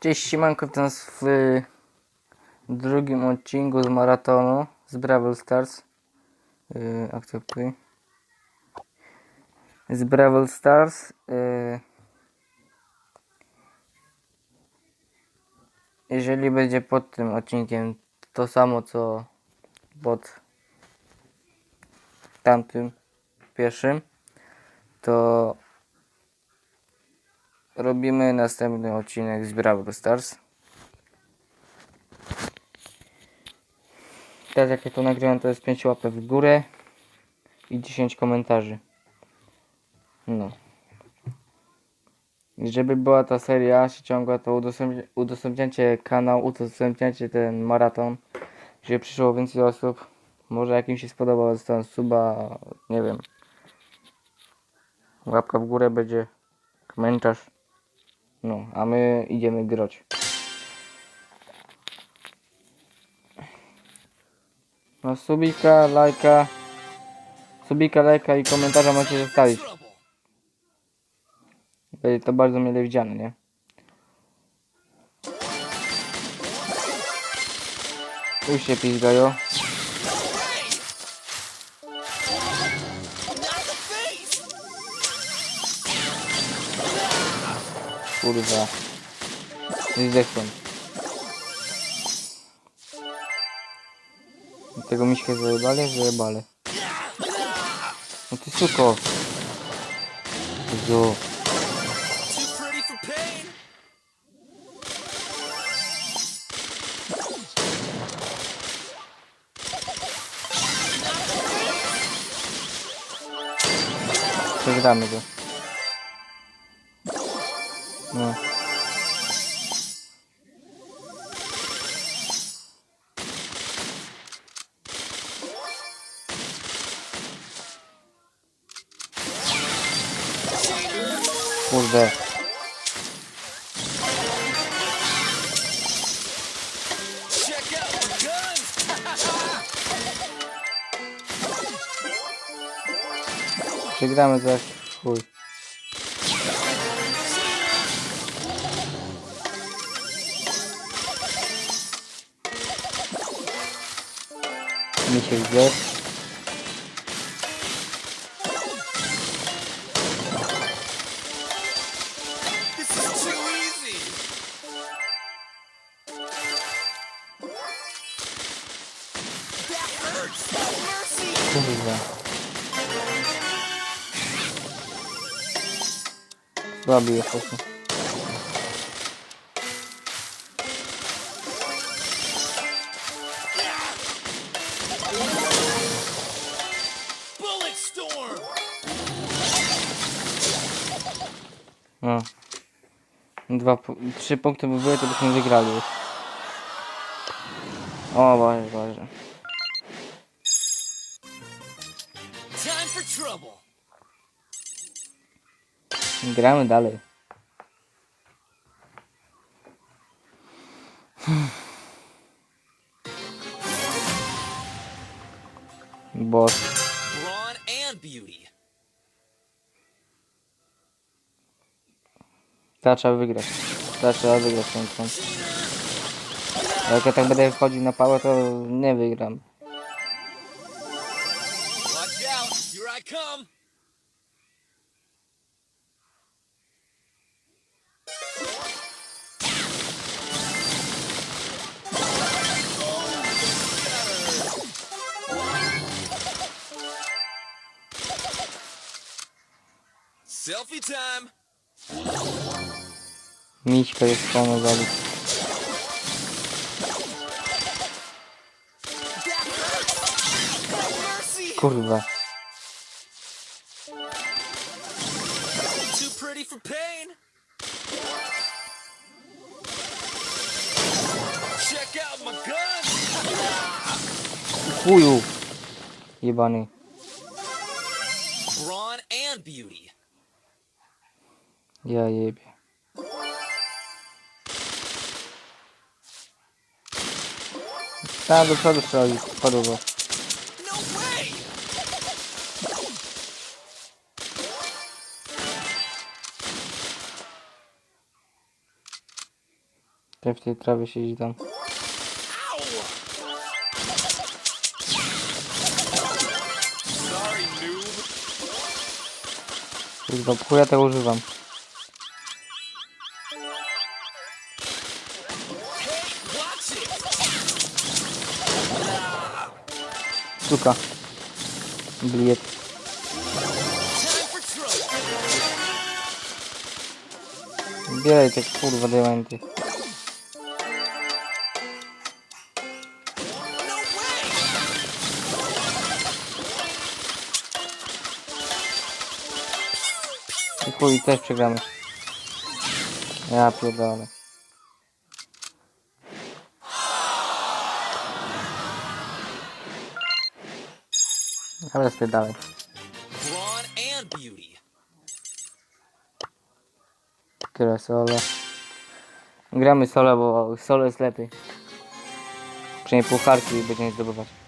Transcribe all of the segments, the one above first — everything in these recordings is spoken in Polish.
Cześć, siemanko, witam w drugim odcinku z maratonu z Brawl Stars. Yy, akceptuj. Z Brawl Stars. Yy, jeżeli będzie pod tym odcinkiem to samo co pod tamtym pierwszym, to robimy następny odcinek z Brawl Stars. Teraz jak ja to nagrywam to jest 5 łapek w górę i 10 komentarzy. No. I żeby była ta seria się ciągła, to udostępni- udostępniacie kanał, udostępniacie ten maraton, żeby przyszło więcej osób. Może jak im się spodoba, dostaną suba, nie wiem. Łapka w górę będzie, komentarz. No, a my idziemy grać. No, subika, lajka. Subika, lajka i komentarza możecie zostawić. Będzie to bardzo mile widziane, nie? Już się pizgają. Kurwa. Zdechłem. Tego miśkę zajebali? Zajebali. No ty suko. Zo. Przegramy go. No. Kurde. Przegramy zaś. Chuj. Mi się gdzie? This is too easy. Dwa, trzy punkty by były, to byśmy wygrali już. O Boże, Boże. Gramy dalej. Boss. Ta trzeba wygrać. Ta trzeba wygrać ten kąt. Jak ja tak będę wchodził na pałę, to nie wygram. Selfie time. Мичка из сона залит. Kurwa. Chuju. Jebany. Ja jebie. Tam do przodu strzeli. Podoba. No way. Ten w tej trawie siedzi tam. Kurwa, ja tego używam. Sztuka. Bliet. Zbieraj te kurwa diamenty. I chuj, też przegramy. Ja pierdolę. Ale spierdalaj. Tyle solo. Gramy solo, bo solo jest lepiej. Przynajmniej pucharki będziemy zdobywać.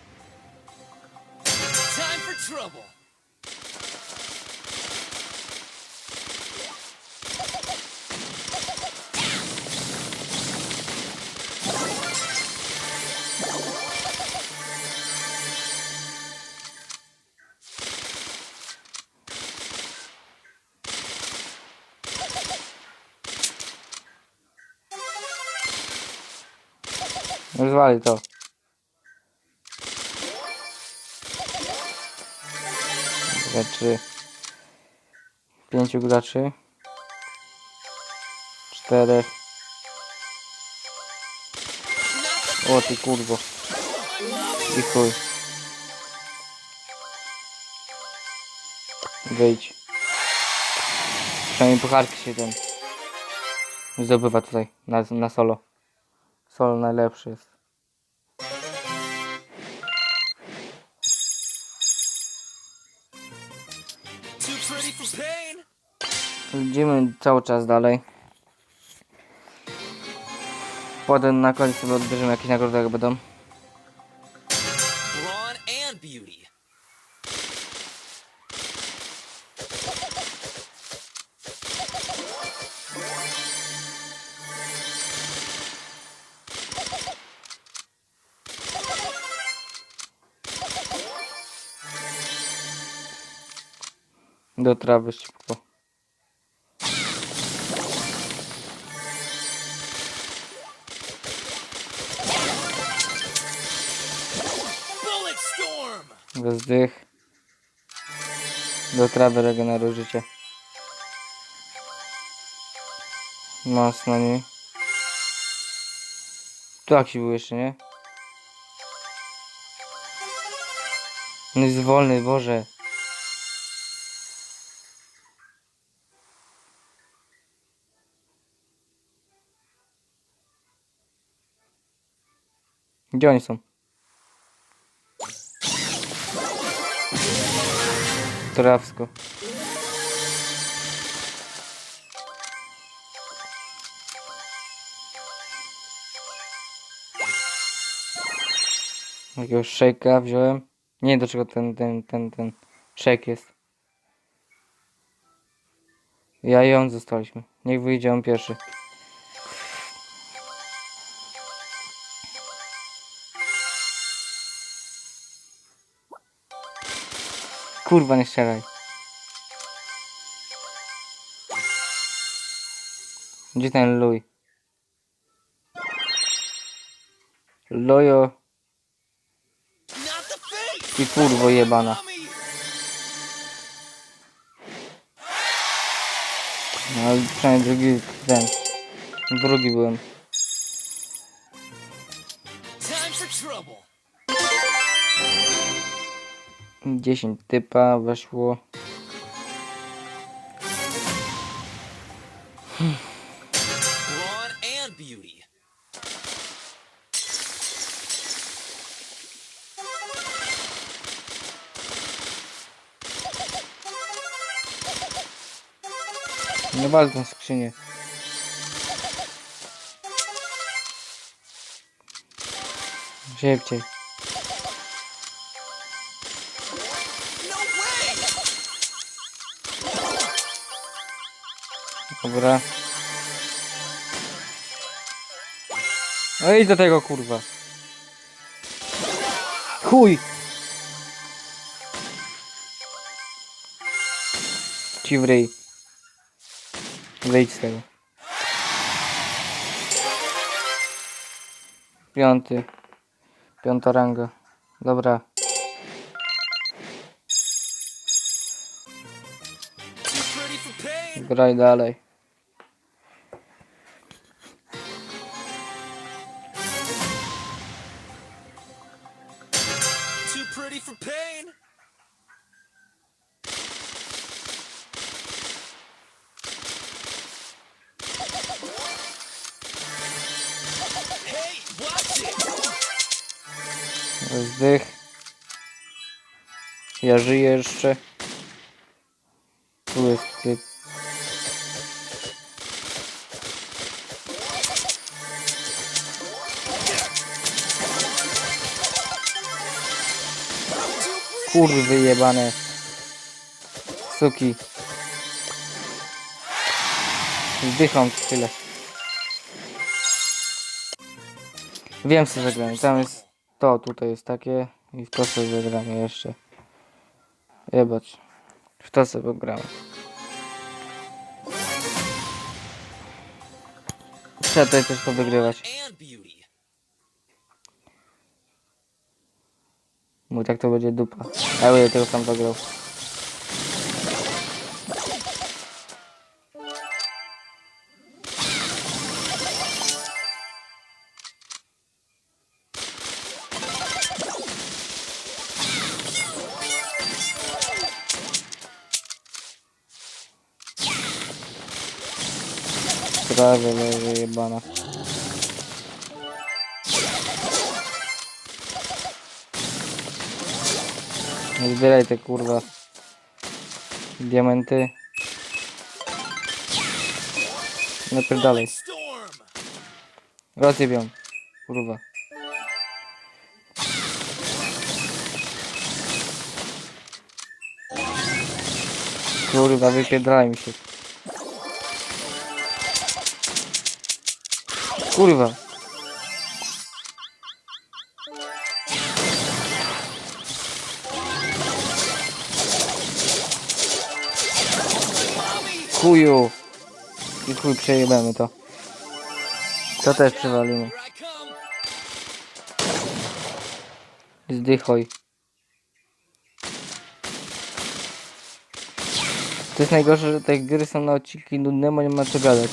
Rozwali to. Trzy. Pięciu graczy. Czterech. O ty kurwo. I chuj. Wyjdź. Przynajmniej pucharki się ten zdobywa tutaj na, na solo. Solo najlepszy jest. Idziemy cały czas dalej. Potem na koniec sobie odbierzemy jakieś nagrody jak będą. Do trawy szybko. Storm! Rozdych. Do trawy regeneruj życie. Mocno nie. Tu jakiś był jeszcze, nie? No jest wolny, Boże. Gdzie oni są? Trawsko. Jakiegoś szejka wziąłem. Nie wiem do czego ten, ten, ten, ten szejk jest. Ja i on zostaliśmy. Niech wyjdzie on pierwszy. Kurwa, nie strzelaj. Gdzie ten luj? Lojo i kurwo jebana. No ale przynajmniej drugi ten. Drugi byłem. Time for trouble. 10 typa weszło. Nie tą skrzynię. Szybciej. Dobra. No idź do tego kurwa. Chuj! Ci w. Wyjdź z tego. Piąty. Piąta ranga. Dobra. Graj dalej. Pretty for pain. Ja żyję jeszcze. Tu jest typ. Kurwy jebane. Suki. Zdycham tyle. Wiem co zagramy. Tam jest to, tutaj jest takie i w to sobie zagramy jeszcze. Jebać. W to sobie gramy. Trzeba tutaj też powygrywać. Mój tak to będzie dupa. Ja będę tego sam zagrał. Prawie leży jebana. Nie zbieraj te kurwa diamenty. Napierdalaj. Storm. Rozjebią. Kurwa. Kurwa, wypierdalaj mi się. Kurwa. Chuju. I chuj przejebemy to. To też come. Zdychoj. To jest najgorsze, że te gry są na odcinki nudne, bo nie ma co gadać.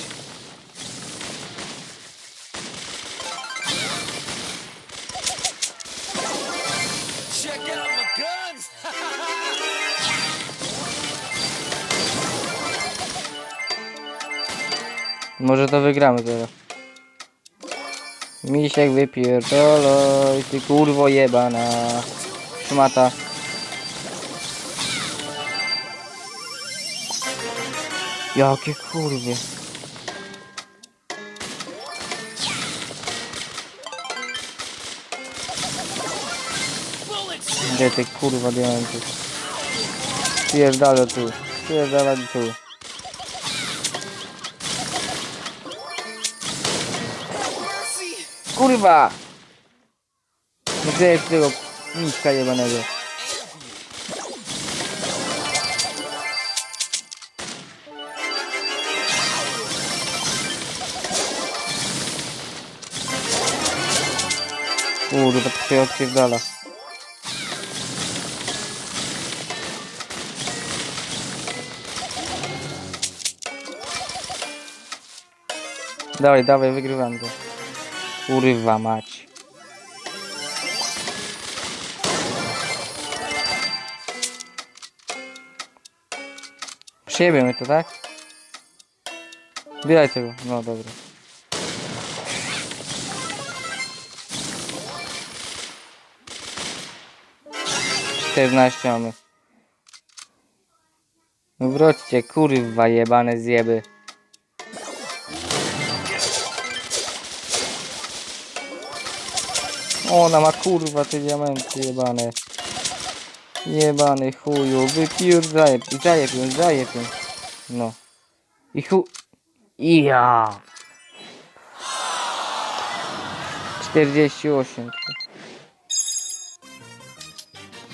Może to wygramy teraz. Misiek wypierdoloj, ty kurwo jebana. Szmata. Jakie kurwie. Gdzie ty kurwa diamenty? Pierdolę tu. Pierdolę tu. Kurwa! Nie tego miśka jebanego. Kurwa, to się odpierdala. Dawaj, dawaj, wygrywam go. Kurwa mać. Przyjebiemy to, tak? Zbieraj tego. No dobra. Czternaście mamy. No wróćcie, kurwa jebane zjeby. Ona ma kurwa te diamenty jebane. Jebany chuju, wypiór, zajeb, i zajeb ją. No. I chu... Ja. 48.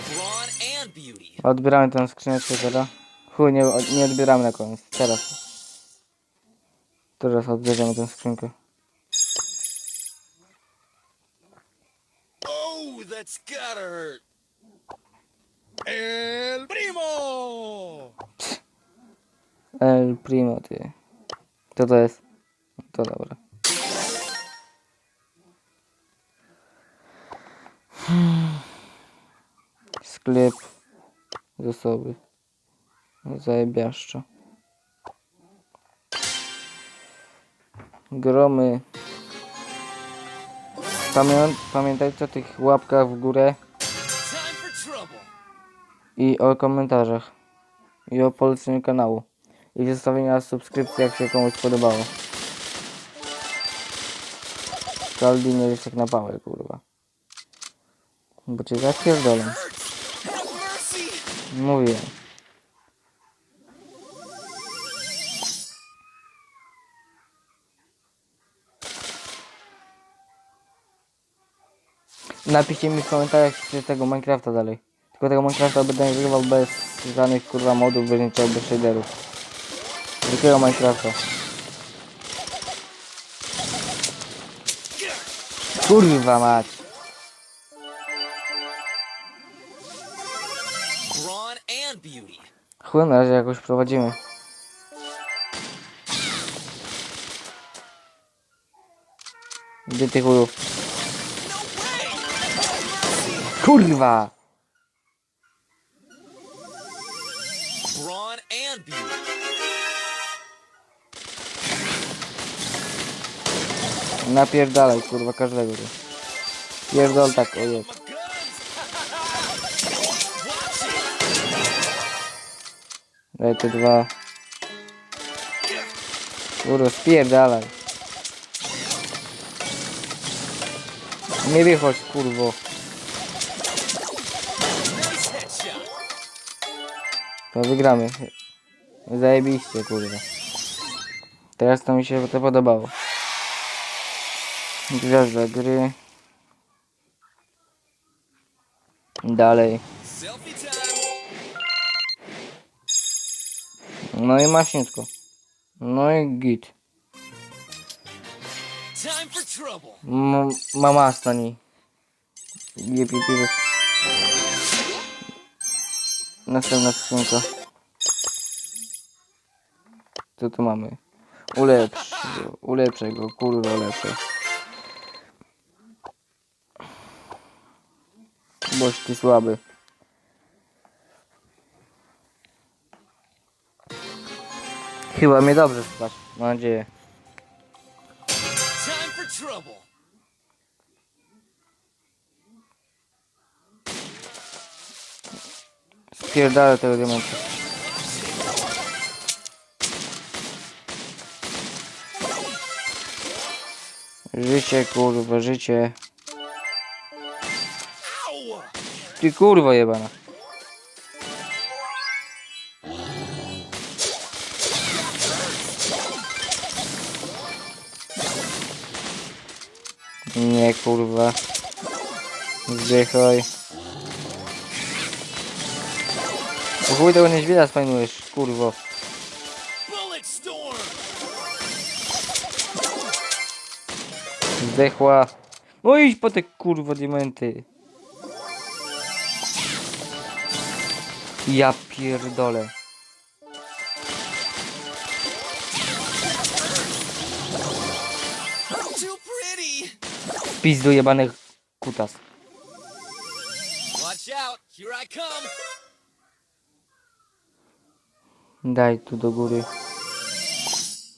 Brawn and beauty. Odbieramy tę skrzyneczkę teraz. Chuj, nie, nie odbieramy na koniec. Teraz. Teraz odbierzemy tę skrzynkę. That's gotta hurt. El primo. El Primo, ty. Co to jest? To dobra. Sklep. Zasoby. Zajebiaszczo. Gromy. Pamię pamiętajcie o tych łapkach w górę i o komentarzach. I o poleceniu kanału. I zostawienia subskrypcji, jak się komuś podobało. Kaldi nie jest tak na pałę, kurwa. Bo cię zapierdolę. Hurts. Napiszcie mi w komentarzach czy tego Minecrafta dalej. Tylko tego Minecrafta będę nagrywał bez żadnych kurwa modów, bez niczego, bez shaderów. Zwykłego Minecrafta. Kurwa mać. Chuj, na razie jakoś prowadzimy. Gdzie ty chujów? Kurwa! Napierdalaj, kurwa, każdego tu. Pierdol tak, o jest. Daj te dwa. Kurwa, spierdalaj. Nie wychodź, kurwo. To wygramy. Zajebiście, kurwa. Teraz to mi się to podobało. Gwiazda gry. Dalej. No i maśniutko. No i git. Mama stani. Jep, jep. Następna skrzynka. Co tu mamy? Ulepsz. go, Ulepszę go, kurwa ulepszę. Boś ty słaby. Chyba mnie dobrze spać. Mam nadzieję. Time for trouble. Spierdalę tego diamentu. Życie, kurwa, życie. Ty kurwa jebana. Nie kurwa. Zdychaj. Po chuj tego niedźwiedzia spajnujesz, kurwo. Zdechła. No idź po te kurwa diamenty. Ja pierdolę. Pizdu jebanych kutas. Watch out. Here I come. Daj tu do góry.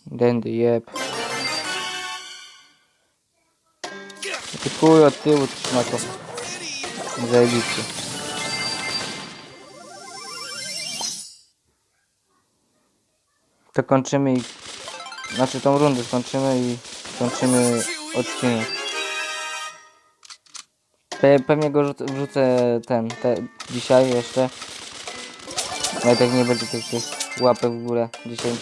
Dędy jeb. Ty chuj od tyłu trzyma to. Zajebiście. To kończymy i... Znaczy tą rundę skończymy i kończymy odcinek. Pe pewnie go rzucę, wrzucę ten, te, dzisiaj jeszcze. Nawet jak nie będzie tych, tych łapek w górę 10.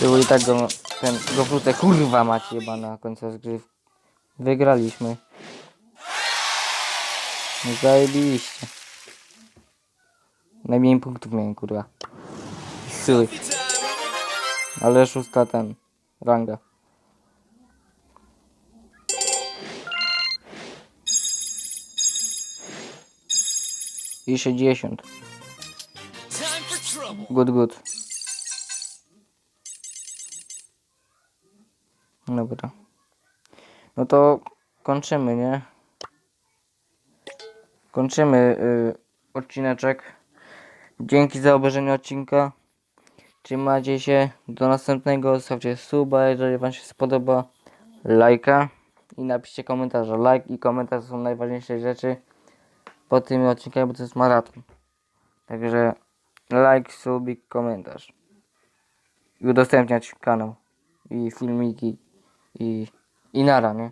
Było i tak go, ten, go wrócę, kurwa macie jebana końca zgry. Wygraliśmy. No Zajebiliście. Najmniej punktów miałem, kurwa. Syły. Ale szósta ten, ranga. I 60. Time for trouble. Good, good. Dobra. No to kończymy, nie? Kończymy y, odcineczek. Dzięki za obejrzenie odcinka. Trzymajcie się. Do następnego. Zostawcie suba, jeżeli wam się spodoba. Lajka. I napiszcie komentarza. Like i komentarz są najważniejsze rzeczy po tym odcinku, bo to jest maraton. Także like, subik, komentarz. I udostępniać kanał. I filmiki. I, i nara, nie?